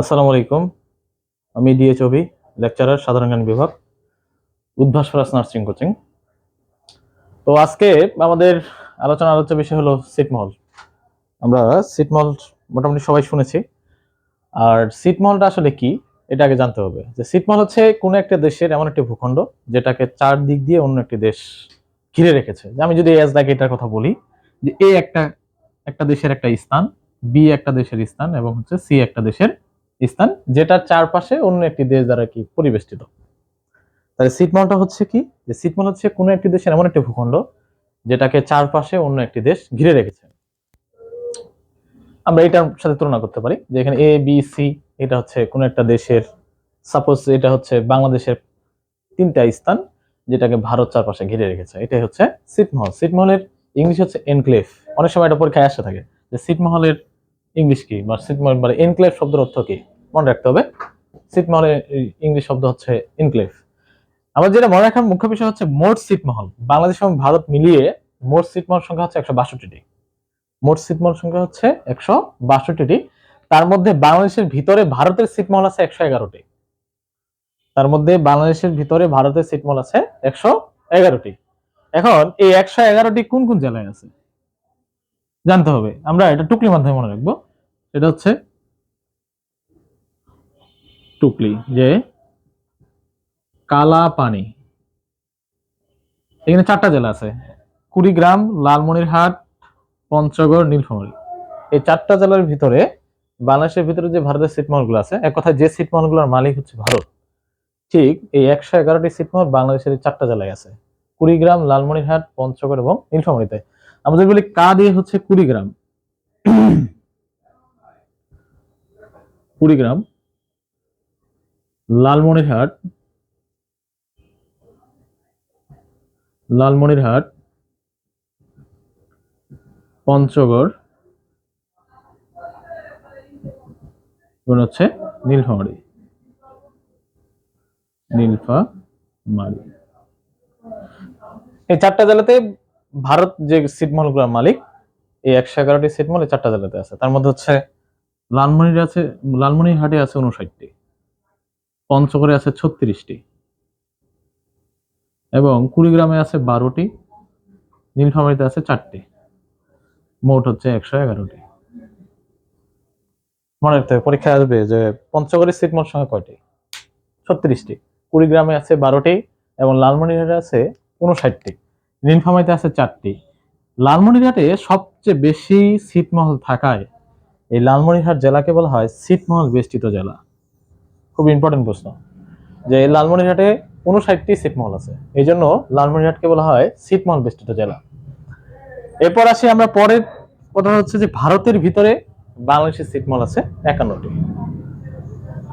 আসসালামু আলাইকুম। আমি ডিএচ অভি লেকচারার সাধারণ জ্ঞান বিভাগ, উদ্ভাস ফরাস নার্সিং কোচিং। তো আজকে আমাদের আলোচনা আলোচ্য বিষয় হলো সিটমহল আমরা সিটমহল মোটামুটি সবাই শুনেছি। আর সিটমহলটা আসলে কি, এটা আগে জানতে হবে। যে সিটমহল হচ্ছে কোনো একটা দেশের এমন একটি ভূখণ্ড, যেটাকে চার দিক দিয়ে অন্য একটি দেশ ঘিরে রেখেছে। আমি যদি এস দাগে এটার কথা বলি, যে এ একটা একটা দেশের একটা স্থান, বি একটা দেশের স্থান, এবং হচ্ছে সি একটা দেশের স্থান, যেটার চারপাশে অন্য একটি দেশ দ্বারা কি পরিবেষ্টিত। তাহলে সিটমলটা হচ্ছে কি? যে সিটমল হচ্ছে কোনো একটি দেশের এমন একটি ভূখণ্ড, যেটাকে চারপাশে অন্য একটি দেশ ঘিরে রেখেছে। আমরা এটার সাথে তুলনা করতে পারি, যে এখানে এ বি সি এটা হচ্ছে কোনো একটা দেশের সাপোজ এটা হচ্ছে বাংলাদেশের তিনটা স্থান, যেটাকে ভারত চারপাশে ঘিরে রেখেছে। এটাই হচ্ছে সিটমহল সিটমহলের ইংলিশ হচ্ছে এনক্লেভ অনেক সময় এটা পরীক্ষায় আসতে থাকে যে সিটমহলের ইংলিশ কি? বা সিটমহল মানে এনক্লেভ শব্দের অর্থ কি? মনে রাখতে হবে। সিটমহলের ইংলিশ শব্দ হচ্ছে এনক্লেভ আমার যেটা মনে রাখার মুখ্য বিষয় হচ্ছে মোট সিটমহল বাংলাদেশ এবং ভারত মিলিয়ে মোট সিটমহল সংখ্যা হচ্ছে একশো বাষট্টিটি। মোট সিটমহল সংখ্যা হচ্ছে একশো বাষট্টিটি। তার মধ্যে বাংলাদেশের ভিতরে ভারতের সিটমহল আছে একশো এগারোটি। তার মধ্যে বাংলাদেশের ভিতরে ভারতের সিটমহল আছে একশো এগারোটি। এখন এই একশো এগারোটি কোন কোন জেলায় আছে? জানতে হবে। আমরা এটা টুকলি মাধ্যমে মনে রাখব। সেটা হচ্ছে টুকলি যে কালা পানি। এখানে চারটা জেলা আছে। কুড়িগ্রাম, লালমনিরহাট, পঞ্চগড়, নীলফামারী। এই চারটা জেলার ভিতরে, বাংলাদেশের ভিতরে যে ভারতের সিটমহলগুলো আছে, এক কথা যে সিটমহলগুলোর মালিক হচ্ছে ভারত। ঠিক এই একশো এগারোটি সিটমহল বাংলাদেশের এই চারটা জেলায় আছে। কুড়িগ্রাম, লালমনিরহাট, পঞ্চগড় এবং নীলফামারীতে। আমরা যদি বলি কা দিয়ে হচ্ছে কুড়িগ্রাম। কুড়িগ্রাম লালমনিরহাট লালমনিরহাট, পঞ্চগড় এবং হচ্ছে নীলফামারী। নীলফামারী। এই চারটা জেলাতে ভারত যে সিটমহলগুলোর মালিক, এই একশো এগারোটি সিটমহল এই চারটা জেলাতে আছে। তার মধ্যে হচ্ছে লালমনির আছে লালমনিরহাটে আছে উনষাটটি পঞ্চগড়ে আছে ছত্রিশটি এবং কুড়িগ্রামে আছে বারোটি, নীলফামারীতে আছে চারটি। মোট হচ্ছে একশো এগারোটি। মনে রাখতে হবে, পরীক্ষায় আসবে যে পঞ্চগড়ের সিটমহল সংখ্যা কয়টি? ছত্রিশটি। কুড়িগ্রামে আছে বারোটি এবং লালমনিরহাটে আছে উনষাটটি নীলফামারীতে আছে চারটি। লালমনিরহাটে সবচেয়ে বেশি ছিটমহল থাকায় এই লালমনিরহাট জেলাকে বলা হয় ছিটমহল বেষ্টিত জেলা। খুব ইম্পর্টেন্ট প্রশ্ন। যে এই লালমনিরহাটে উনষাটটি ছিটমহল আছে। এই জন্য লালমনিরহাটকে বলা হয় ছিটমহল বেষ্টিত জেলা। এরপর আসি আমরা পরের কথা হচ্ছে যে ভারতের ভিতরে বাংলাদেশের ছিটমহল আছে একান্নটি।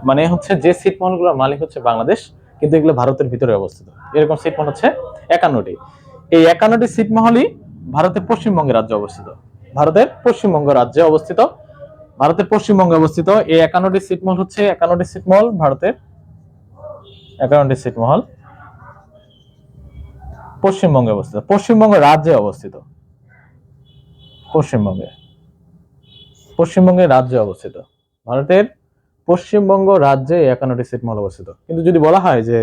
মানে হচ্ছে যে ছিটমহলগুলোর মালিক হচ্ছে বাংলাদেশ, কিন্তু এগুলো ভারতের ভিতরে অবস্থিত। এরকম ছিটমহল হচ্ছে একান্নটি। এই একান্নটি ছিটমহলই ভারতের পশ্চিমবঙ্গ রাজ্যে অবস্থিত। ভারতের পশ্চিমবঙ্গ রাজ্যে অবস্থিত ভারতের পশ্চিমবঙ্গে অবস্থিত। এই একান্নটি ছিটমহল হচ্ছে একান্নটি ছিটমহল ভারতের। একান্নটি ছিটমহল পশ্চিমবঙ্গে অবস্থিত। পশ্চিমবঙ্গ রাজ্যে অবস্থিত। পশ্চিমবঙ্গে। পশ্চিমবঙ্গের রাজ্যে অবস্থিত। ভারতের পশ্চিমবঙ্গ রাজ্যে একান্নটি ছিটমহল অবস্থিত। কিন্তু যদি বলা হয় যে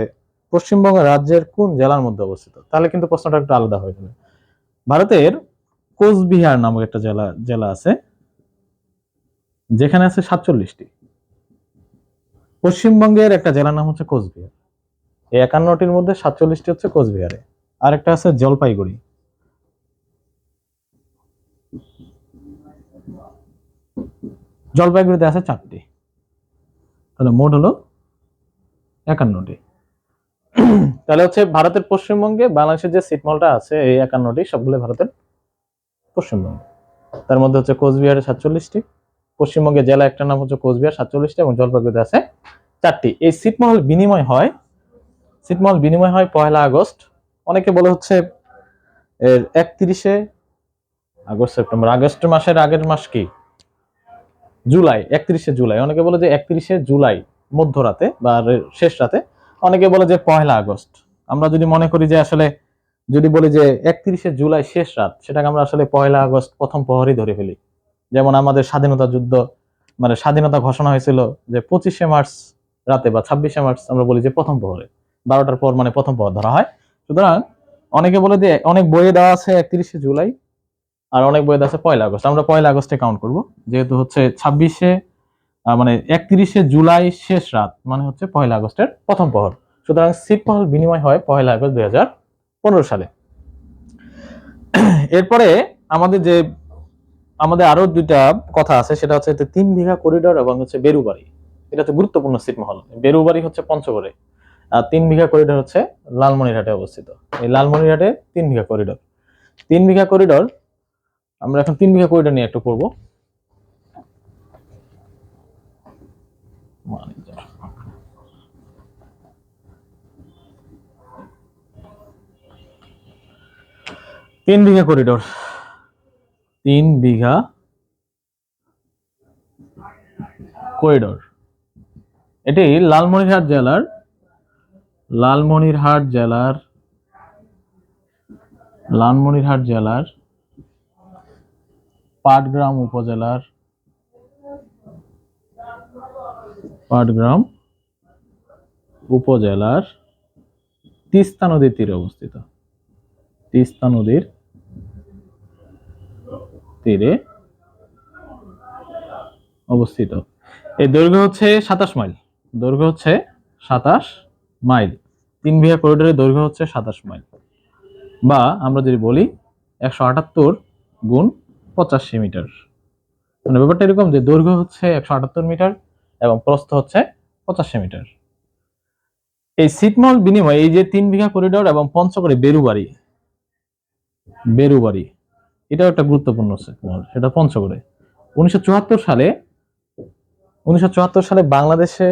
পশ্চিমবঙ্গ রাজ্যের কোন জেলার মধ্যে অবস্থিত, তাহলে কিন্তু প্রশ্নটা একটু আলাদা হয়ে যাবে। ভারতের কোচবিহার নামক একটা জেলা জেলা আছে। যেখানে আছে সাতচল্লিশটি। পশ্চিমবঙ্গের একটা জেলার নাম হচ্ছে কোচবিহার। এই একান্নটির মধ্যে সাতচল্লিশটি হচ্ছে কোচবিহারে। আর একটা আছে জলপাইগুড়ি। জলপাইগুড়িতে আছে চারটি। তাহলে মোট হলো একান্নটি। তাহলে হচ্ছে ভারতের পশ্চিমবঙ্গে বাংলাদেশের যে সিটমলটা আছে, এই একান্নটি সবগুলো ভারতের পশ্চিমবঙ্গে। তার মধ্যে হচ্ছে কোচবিহারে সাতচল্লিশটি। পশ্চিমবঙ্গের জেলা একটা নাম হচ্ছে কোচবিহার, সাতচল্লিশটা এবং জলপাইগুড়িতে আছে চারটি। এই সিটমহল বিনিময় হয় সিটমহল বিনিময় হয় পয়লা আগস্ট। অনেকে বলে হচ্ছে এর একত্রিশে আগস্ট, সেপ্টেম্বর। আগস্ট মাসের আগের মাস কি? জুলাই, একত্রিশে জুলাই। অনেকে বলে যে একত্রিশে জুলাই, মধ্যরাতে বা শেষ রাতে। অনেকে বলে যে পয়লা আগস্ট। আমরা যদি মনে করি যে আসলে যদি বলি যে একত্রিশে জুলাই শেষ রাত, সেটাকে আমরা আসলে পয়লা আগস্ট প্রথম প্রহরই ধরে ফেলি। যেমন আমাদের স্বাধীনতা যুদ্ধ মানে স্বাধীনতা ঘোষণা হয়েছিল যে পঁচিশে মার্চ রাতে বা ছাব্বিশে মার্চ আমরা বলি যে প্রথম প্রহরে, বারোটার পর মানে প্রথম প্রহর ধরা হয়। সুতরাং অনেকে বলে যে অনেক বইয়ে দেওয়া আছে একত্রিশে জুলাই আর অনেক বইয়ে দেওয়া আছে পয়লা আগস্ট। আমরা পয়লা আগস্টে কাউন্ট করব, যেহেতু হচ্ছে ছাব্বিশে মানে একত্রিশে জুলাই শেষ রাত মানে হচ্ছে পয়লা আগস্টের প্রথম প্রহর। সুতরাং ছিটমহল বিনিময় হয় পয়লা আগস্ট দুই সালে। এরপরে আমাদের যে আমাদের আরও দুইটা কথা আছে, সেটা হচ্ছে তিন বিঘা করিডোর এবং হচ্ছে বেরুবাড়ি। এটা হচ্ছে গুরুত্বপূর্ণ ছিটমহল বেরুবাড়ি হচ্ছে পঞ্চগড়ে, আর তিন বিঘা করিডোর হচ্ছে লালমনিরহাটে অবস্থিত। এই লালমনিরহাটে তিন বিঘা করিডোর তিন বিঘা করিডোর আমরা এখন তিন বিঘা করিডোর নিয়ে একটু পড়ব। তিন বিঘা করিডোর তিন বিঘা করিডোর এটি লালমনিরহাট জেলার লালমনিরহাট জেলার লালমনিরহাট জেলার, পাটগ্রাম উপজেলার পাটগ্রাম উপজেলার তিস্তা নদীর তীরে অবস্থিত। তিস্তা নদীর তীরে অবস্থিত। এর দৈর্ঘ্য হচ্ছে সাতাশ মাইল। দৈর্ঘ্য হচ্ছে সাতাশ মাইল। তিন বিঘা করিডোরের দৈর্ঘ্য হচ্ছে সাতাশ মাইল। বা আমরা যদি বলি একশো আটাত্তর গুণ পঁচাশি মিটার। মানে ব্যাপারটা এরকম যে দৈর্ঘ্য হচ্ছে একশো আটাত্তর মিটার এবং প্রস্থ হচ্ছে পঁচাশি মিটার। এই ছিটমহল বিনিময়ে এই যে তিন বিঘা করিডোর এবং পঞ্চগড়ে বেরুবাড়ি বেরুবাড়ি এটাও একটা গুরুত্বপূর্ণ সেটা পঞ্চগড়ে। উনিশশো চুয়াত্তর সালে, উনিশশো চুয়াত্তর সালে বাংলাদেশে,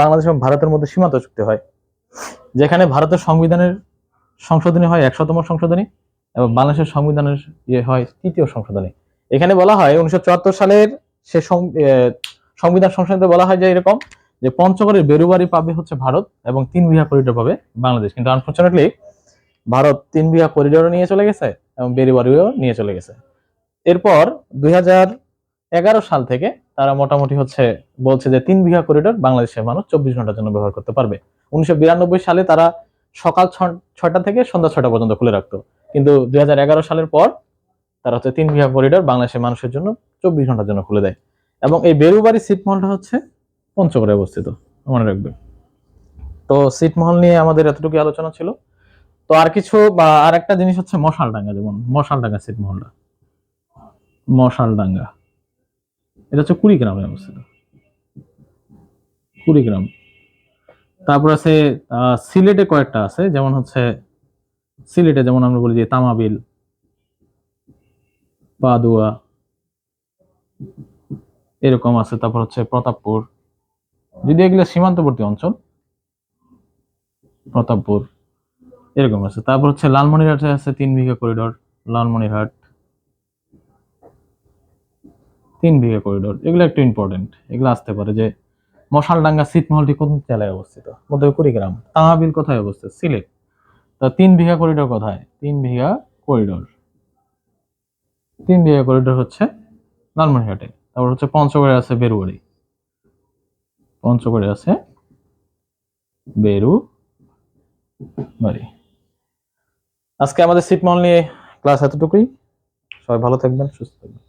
বাংলাদেশ এবং ভারতের মধ্যে সীমান্ত চুক্তি হয়, যেখানে ভারতের সংবিধানের সংশোধনী হয় একশোতম সংশোধনী এবং বাংলাদেশের সংবিধানের ইয়ে হয় তৃতীয় সংশোধনী। এখানে বলা হয় উনিশশো চুয়াত্তর সালের সে সংবিধান সংশোধনীতে বলা হয় যে এরকম, যে পঞ্চগড়ের বেরুবাড়ি পাবে হচ্ছে ভারত এবং তিন বিঘা করিডোর পাবে বাংলাদেশ। কিন্তু আনফর্চুনেটলি ভারত তিন বিঘা করিডোরও নিয়ে চলে গেছে এবং বেরুবাড়িও নিয়ে চলে গেছে। এরপর দুই সাল থেকে তারা মোটামুটি হচ্ছে বলছে যে তিন বিঘা করিডোর বাংলাদেশের মানুষ চব্বিশ ঘণ্টার জন্য ব্যবহার করতে পারবে। উনিশশো বিরানব্বই সালে তারা সকাল ছ- ছয়টা থেকে সন্ধ্যা ছয়টা পর্যন্ত খুলে রাখতো। কিন্তু দুই হাজার এগারো সালের পর তারা হচ্ছে তিন বিঘা করিডোর বাংলাদেশের মানুষের জন্য চব্বিশ ঘণ্টার জন্য খুলে দেয়। এবং এই বেরুবাড়ি সিটমহলটা হচ্ছে পঞ্চগড়ে অবস্থিত। মনে রাখবে তো সিটমহল নিয়ে আমাদের এতটুকু আলোচনা ছিল। তো আর কিছু, বা আর একটা জিনিস হচ্ছে মশালডাঙ্গা, যেমন মশাল ডাঙ্গা মশালডাঙ্গা সিটমহলটা মশালডাঙ্গা। এটা হচ্ছে কুড়িগ্রামে অবস্থিত। কুড়িগ্রাম। তারপর আছে সিলেটে কয়েকটা আছে, যেমন হচ্ছে সিলেটে যেমন আমরা বলি যে তামাবিল, পাদুয়া, এরকম আছে, তারপর হচ্ছে প্রতাপপুর। যদি এগুলো সীমান্তবর্তী অঞ্চল, প্রতাপপুর। এরকম আছে। তারপর হচ্ছে লালমনিরহাটে আছে তিন বিঘা করিডোর, লালমনিরহাট। তিন বিঘা করিডোর, এগুলো একটু ইম্পর্টেন্ট এগুলো আসতে পারে যে মশালডাঙ্গা ছিটমহলটি কোন জেলায় অবস্থিত? মধ্যে কুড়িগ্রাম তামাবিল কোথায় অবস্থিত? সিলেট। তা তিন বিঘা করিডোর কোথায়? তিন বিঘা করিডোর। তিন বিঘা করিডোর হচ্ছে লালমনিরহাটে। তারপর হচ্ছে পঞ্চগড়ে আছে বেরুবাড়ি পঞ্চগড়ে আছে বেরু বাড়ি আজকে আমাদের সিটমল নিয়ে ক্লাস এতটুকুই। সবাই ভালো থাকবেন সুস্থ থাকবেন।